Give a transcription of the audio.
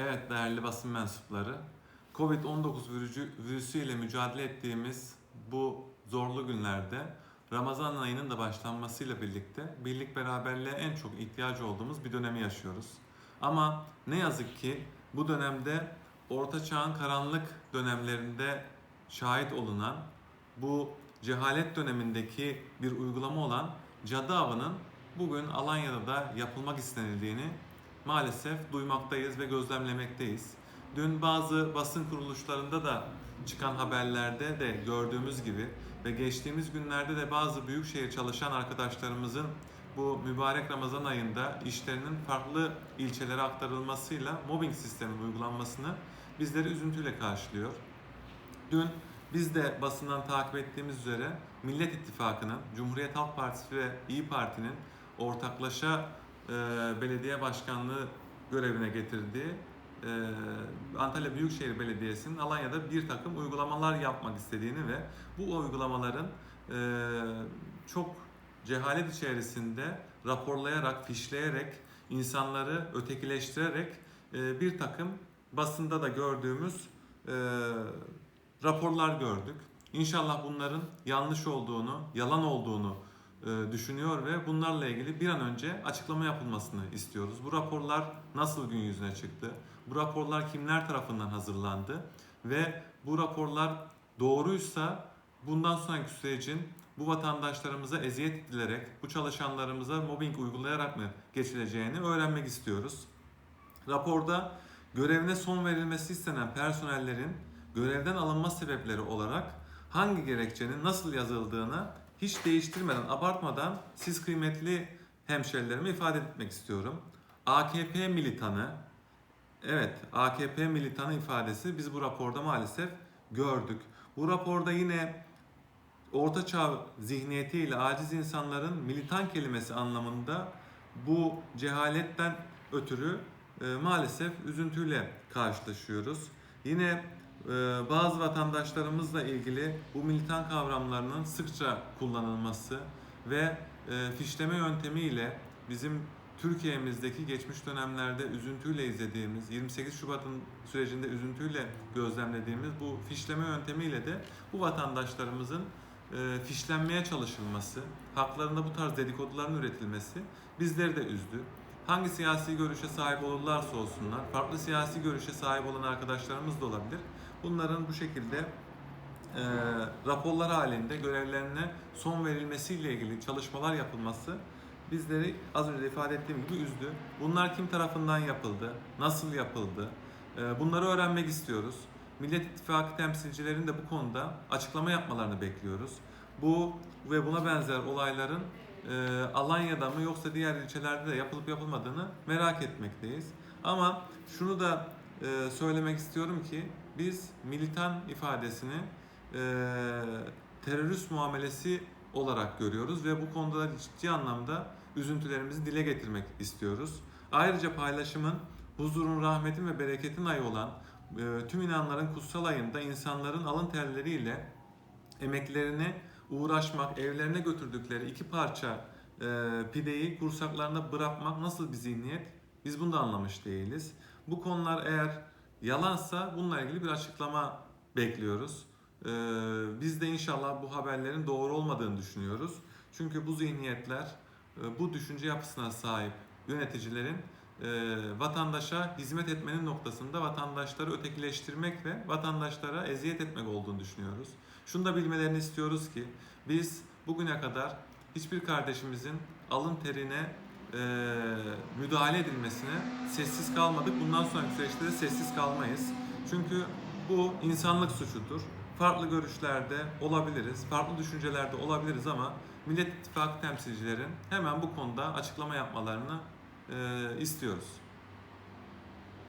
Evet değerli basın mensupları, Covid-19 virüsü, ile mücadele ettiğimiz bu zorlu günlerde Ramazan ayının da başlanmasıyla birlikte birlik beraberliğe en çok ihtiyacı olduğumuz bir dönemi yaşıyoruz. Ama ne yazık ki bu dönemde Orta Çağ'ın karanlık dönemlerinde şahit olunan bu cehalet dönemindeki bir uygulama olan cadı avının bugün Alanya'da da yapılmak istenildiğini maalesef duymaktayız ve gözlemlemekteyiz. Dün bazı basın kuruluşlarında da çıkan haberlerde de gördüğümüz gibi ve geçtiğimiz günlerde de bazı büyükşehir çalışan arkadaşlarımızın bu mübarek Ramazan ayında işlerinin farklı ilçelere aktarılmasıyla mobbing sistemi uygulanmasını bizleri üzüntüyle karşılıyor. Dün biz de basından takip ettiğimiz üzere Millet İttifakı'nın, Cumhuriyet Halk Partisi ve İyi Parti'nin ortaklaşa e, belediye başkanlığı görevine getirdiği e, Antalya Büyükşehir Belediyesi'nin Alanya'da bir takım uygulamalar yapmak istediğini ve bu uygulamaların e, çok cehalet içerisinde raporlayarak, fişleyerek, insanları ötekileştirerek e, bir takım basında da gördüğümüz e, raporlar gördük. İnşallah bunların yanlış olduğunu, yalan olduğunu düşünüyor ve bunlarla ilgili bir an önce açıklama yapılmasını istiyoruz. Bu raporlar nasıl gün yüzüne çıktı? Bu raporlar kimler tarafından hazırlandı? Ve bu raporlar doğruysa bundan sonraki sürecin bu vatandaşlarımıza eziyet edilerek, bu çalışanlarımıza mobbing uygulayarak mı geçileceğini öğrenmek istiyoruz. Raporda görevine son verilmesi istenen personellerin görevden alınma sebepleri olarak hangi gerekçenin nasıl yazıldığını hiç değiştirmeden, abartmadan siz kıymetli hemşerilerime ifade etmek istiyorum. AKP militanı, evet AKP militanı ifadesi biz bu raporda maalesef gördük. Bu raporda yine Orta Çağ zihniyetiyle aciz insanların militan kelimesi anlamında bu cehaletten ötürü e, maalesef üzüntüyle karşılaşıyoruz. Yine bazı vatandaşlarımızla ilgili bu militan kavramlarının sıkça kullanılması ve e, fişleme yöntemiyle bizim Türkiye'mizdeki geçmiş dönemlerde üzüntüyle izlediğimiz, 28 Şubat'ın sürecinde üzüntüyle gözlemlediğimiz bu fişleme yöntemiyle de bu vatandaşlarımızın e, fişlenmeye çalışılması, haklarında bu tarz dedikoduların üretilmesi bizleri de üzdü. Hangi siyasi görüşe sahip olurlarsa olsunlar, farklı siyasi görüşe sahip olan arkadaşlarımız da olabilir. Bunların bu şekilde e, raporlar halinde görevlerine son verilmesiyle ilgili çalışmalar yapılması bizleri az önce de ifade ettiğim gibi üzdü. Bunlar kim tarafından yapıldı, nasıl yapıldı e, bunları öğrenmek istiyoruz. Millet İttifakı temsilcilerin de bu konuda açıklama yapmalarını bekliyoruz. Bu ve buna benzer olayların e, Alanya'da mı yoksa diğer ilçelerde de yapılıp yapılmadığını merak etmekteyiz. Ama şunu da e, söylemek istiyorum ki biz militan ifadesini e, terörist muamelesi olarak görüyoruz ve bu konuda da ciddi anlamda üzüntülerimizi dile getirmek istiyoruz. Ayrıca paylaşımın huzurun, rahmetin ve bereketin ayı olan e, tüm inanların kutsal ayında insanların alın terleriyle emeklerini uğraşmak, evlerine götürdükleri iki parça e, pideyi kursaklarına bırakmak nasıl bir zihniyet? Biz bunu da anlamış değiliz. Bu konular eğer yalansa bununla ilgili bir açıklama bekliyoruz. E, biz de inşallah bu haberlerin doğru olmadığını düşünüyoruz. Çünkü bu zihniyetler, e, bu düşünce yapısına sahip yöneticilerin e, vatandaşa hizmet etmenin noktasında vatandaşları ötekileştirmek ve vatandaşlara eziyet etmek olduğunu düşünüyoruz. Şunu da bilmelerini istiyoruz ki biz bugüne kadar hiçbir kardeşimizin alın terine e, müdahale edilmesine sessiz kalmadık. Bundan sonraki süreçte de sessiz kalmayız. Çünkü bu insanlık suçudur. Farklı görüşlerde olabiliriz, farklı düşüncelerde olabiliriz ama Millet İttifakı temsilcilerin hemen bu konuda açıklama yapmalarını e, istiyoruz.